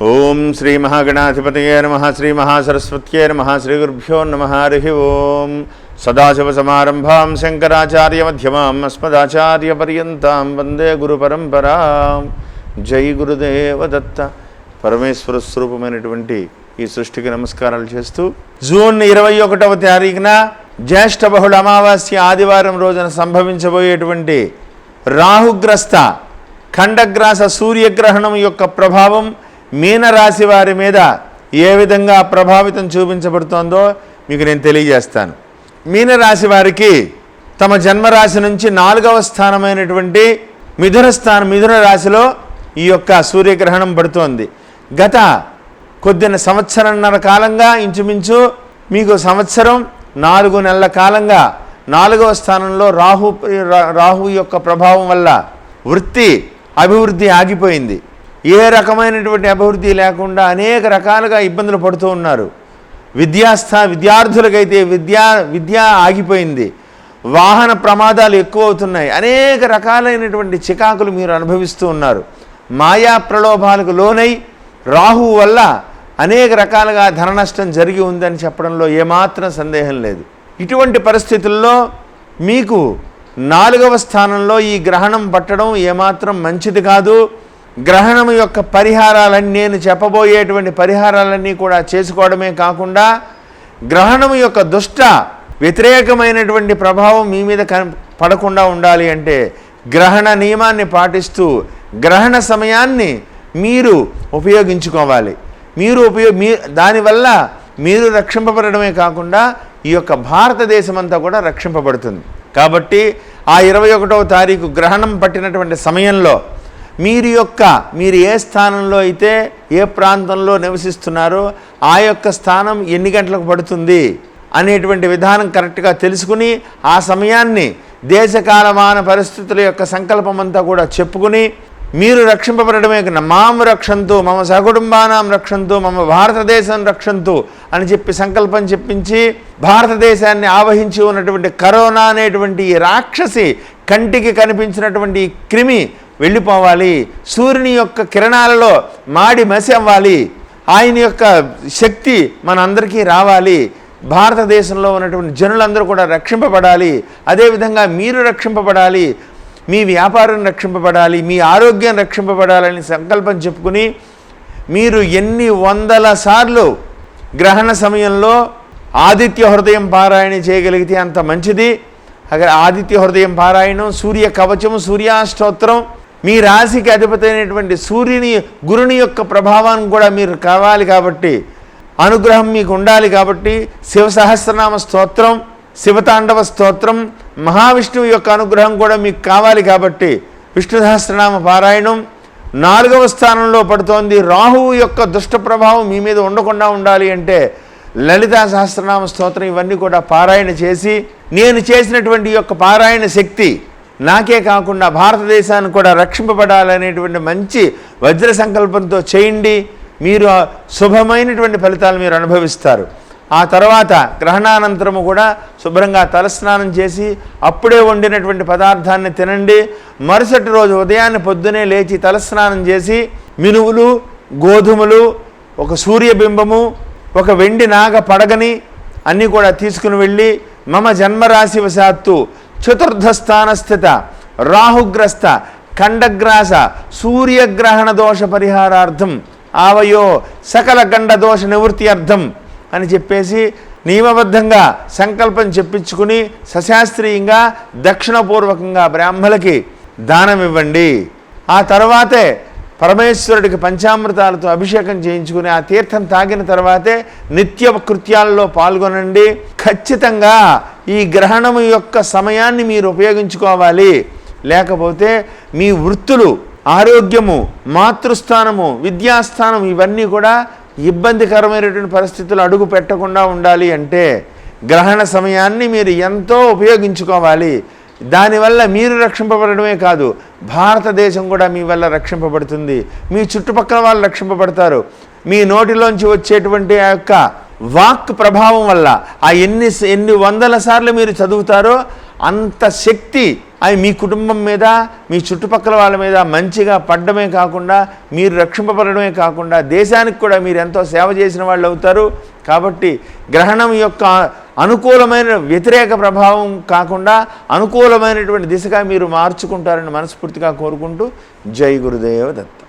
ఓం శ్రీ మహాగణాధిపతయే నమ శ్రీ మహాసరస్వత్యే నమ శ్రీ గురుభ్యో నమ హరి ఓం. సదాశివసమారంభాం శంకరాచార్యమ్యమాం అస్మదాచార్యపర్యంతం వందే గురు పరంపరాం. జై గురుదేవదత్త పరమేశ్వర స్వరూపమైనటువంటి ఈ సృష్టికి నమస్కారాలు చేస్తూ జూన్ ఇరవై ఒకటవ తారీఖున జ్యేష్ఠ బహుళ అమావాస్య ఆదివారం రోజున సంభవించబోయేటువంటి రాహుగ్రస్త ఖండగ్రాస సూర్యగ్రహణం యొక్క ప్రభావం మీనరాశి వారి మీద ఏ విధంగా ప్రభావితం చూపించబడుతోందో మీకు నేను తెలియజేస్తాను. మీనరాశి వారికి తమ జన్మరాశి నుంచి నాలుగవ స్థానమైనటువంటి మిథున స్థానం మిథున రాశిలో ఈ యొక్క సూర్యగ్రహణం పడుతోంది. గత కొద్దిన సంవత్సరంన్నర కాలంగా ఇంచుమించు మీకు సంవత్సరం నాలుగు నెలల కాలంగా నాలుగవ స్థానంలో రాహు రాహు యొక్క ప్రభావం వల్ల వృత్తి అభివృద్ధి ఆగిపోయింది. ఏ రకమైనటువంటి అభివృద్ధి లేకుండా అనేక రకాలుగా ఇబ్బందులు పడుతూ ఉన్నారు. విద్యాస్థా విద్యార్థులకైతే విద్యా విద్య ఆగిపోయింది. వాహన ప్రమాదాలు ఎక్కువ అవుతున్నాయి అనేక రకాలైనటువంటి చికాకులు మీరు అనుభవిస్తూ ఉన్నారు. మాయా ప్రలోభాలకు లోనై రాహు వల్ల అనేక రకాలుగా ధన నష్టం జరిగి ఉందని చెప్పడంలో ఏమాత్రం సందేహం లేదు. ఇటువంటి పరిస్థితుల్లో మీకు నాలుగవ స్థానంలో ఈ గ్రహణం పట్టడం ఏమాత్రం మంచిది కాదు. గ్రహణం యొక్క పరిహారాలన్నీ నేను చెప్పబోయేటువంటి పరిహారాలన్నీ కూడా చేసుకోవడమే కాకుండా గ్రహణం యొక్క దుష్ట వ్యతిరేకమైనటువంటి ప్రభావం మీ మీద కన పడకుండా ఉండాలి అంటే గ్రహణ నియమాన్ని పాటిస్తూ గ్రహణ సమయాన్ని మీరు ఉపయోగించుకోవాలి. మీరు ఉపయోగ మీ దానివల్ల మీరు రక్షింపబడమే కాకుండా ఈ యొక్క భారతదేశం అంతా కూడా రక్షింపబడుతుంది. కాబట్టి ఆ ఇరవై ఒకటవ తారీఖు గ్రహణం పట్టినటువంటి సమయంలో మీరు యొక్క మీరు ఏ స్థానంలో అయితే ఏ ప్రాంతంలో నివసిస్తున్నారో ఆ యొక్క స్థానం ఎన్ని గంటలకు పడుతుంది అనేటువంటి విధానం కరెక్ట్గా తెలుసుకుని ఆ సమయాన్ని దేశకాలమాన పరిస్థితుల యొక్క సంకల్పం అంతా కూడా చెప్పుకుని మీరు రక్షింపబడమే మాం రక్షంతు మమ సకుటుంబానాం రక్షంతు మమ భారతదేశం రక్షంతు అని చెప్పి సంకల్పం చెప్పించి భారతదేశాన్ని ఆవహించి ఉన్నటువంటి కరోనా అనేటువంటి ఈ రాక్షసి కంటికి కనిపించినటువంటి ఈ క్రిమి వెళ్ళిపోవాలి. సూర్యుని యొక్క కిరణాలలో మాడి మసి అవ్వాలి ఆయన యొక్క శక్తి మనందరికీ రావాలి. భారతదేశంలో ఉన్నటువంటి జనులందరూ కూడా రక్షింపబడాలి. అదేవిధంగా మీరు రక్షింపబడాలి. మీ వ్యాపారం రక్షింపబడాలి. మీ ఆరోగ్యం రక్షింపబడాలని సంకల్పం చెప్పుకుని మీరు ఎన్ని వందల సార్లు గ్రహణ సమయంలో ఆదిత్య హృదయం పారాయణ చేయగలిగితే అంత మంచిది. అక్కడ ఆదిత్య హృదయం పారాయణం సూర్య కవచం సూర్యాష్టోత్రం మీ రాశికి అధిపతి అయినటువంటి సూర్యుని గురుని యొక్క ప్రభావాన్ని కూడా మీరు కావాలి కాబట్టి అనుగ్రహం మీకు ఉండాలి కాబట్టి శివ సహస్రనామ స్తోత్రం శివతాండవ స్తోత్రం మహావిష్ణువు యొక్క అనుగ్రహం కూడా మీకు కావాలి కాబట్టి విష్ణు సహస్రనామ పారాయణం నాలుగవ స్థానంలో పడుతోంది. రాహువు యొక్క దుష్ట ప్రభావం మీ మీద ఉండకుండా ఉండాలి అంటే లలితా సహస్రనామ స్తోత్రం ఇవన్నీ కూడా పారాయణ చేసి నేను చేసినటువంటి యొక్క పారాయణ శక్తి నాకే కాకుండా భారతదేశాన్ని కూడా రక్షింపబడాలనేటువంటి మంచి వజ్ర సంకల్పంతో చేయండి. మీరు శుభమైనటువంటి ఫలితాలు మీరు అనుభవిస్తారు. ఆ తర్వాత గ్రహణానంతరము కూడా శుభ్రంగా తలస్నానం చేసి అప్పుడే వండినటువంటి పదార్థాన్ని తినండి. మరుసటి రోజు ఉదయాన్నే పొద్దునే లేచి తలస్నానం చేసి మినువులు గోధుమలు ఒక సూర్యబింబము ఒక వెండి నాగ పడగని అన్నీ కూడా తీసుకుని వెళ్ళి మమ జన్మరాశివశాత్తు వశాత్తు చతుర్థ స్థానస్థిత రాహుగ్రస్త ఖండగ్రాస సూర్యగ్రహణ దోష పరిహారార్థం ఆవయో సకల గండ దోష నివృత్తి అర్థం అని చెప్పేసి నియమబద్ధంగా సంకల్పం చెప్పించుకుని సశాస్త్రీయంగా దక్షిణపూర్వకంగా బ్రాహ్మలకి దానం ఇవ్వండి. ఆ తర్వాతే పరమేశ్వరుడికి పంచామృతాలతో అభిషేకం చేయించుకుని ఆ తీర్థం తాగిన తర్వాతే నిత్య కృత్యాల్లో పాల్గొనండి. ఖచ్చితంగా ఈ గ్రహణము యొక్క సమయాన్ని మీరు ఉపయోగించుకోవాలి. లేకపోతే మీ వృత్తులు ఆరోగ్యము మాతృస్థానము విద్యాస్థానం ఇవన్నీ కూడా ఇబ్బందికరమైనటువంటి పరిస్థితులు అడుగు పెట్టకుండా ఉండాలి అంటే గ్రహణ సమయాన్ని మీరు ఎంతో ఉపయోగించుకోవాలి. దానివల్ల మీరు రక్షింపబడమే కాదు భారతదేశం కూడా మీ వల్ల రక్షింపబడుతుంది. మీ చుట్టుపక్కల వాళ్ళు రక్షింపబడతారు. మీ నోటిలోంచి వచ్చేటువంటి ఆ యొక్క వాక్ ప్రభావం వల్ల ఆ ఎన్ని ఎన్ని వందల సార్లు మీరు చదువుతారో అంత శక్తి అవి మీ కుటుంబం మీద మీ చుట్టుపక్కల వాళ్ళ మీద మంచిగా పడ్డమే కాకుండా మీరు రక్షింపబడమే కాకుండా దేశానికి కూడా మీరు ఎంతో సేవ చేసిన వాళ్ళు అవుతారు. కాబట్టి గ్రహణం యొక్క అనుకూలమైన వ్యతిరేక ప్రభావం కాకుండా అనుకూలమైనటువంటి దిశగా మీరు మార్చుకుంటారని మనస్ఫూర్తిగా కోరుకుంటూ జై గురుదేవ దత్త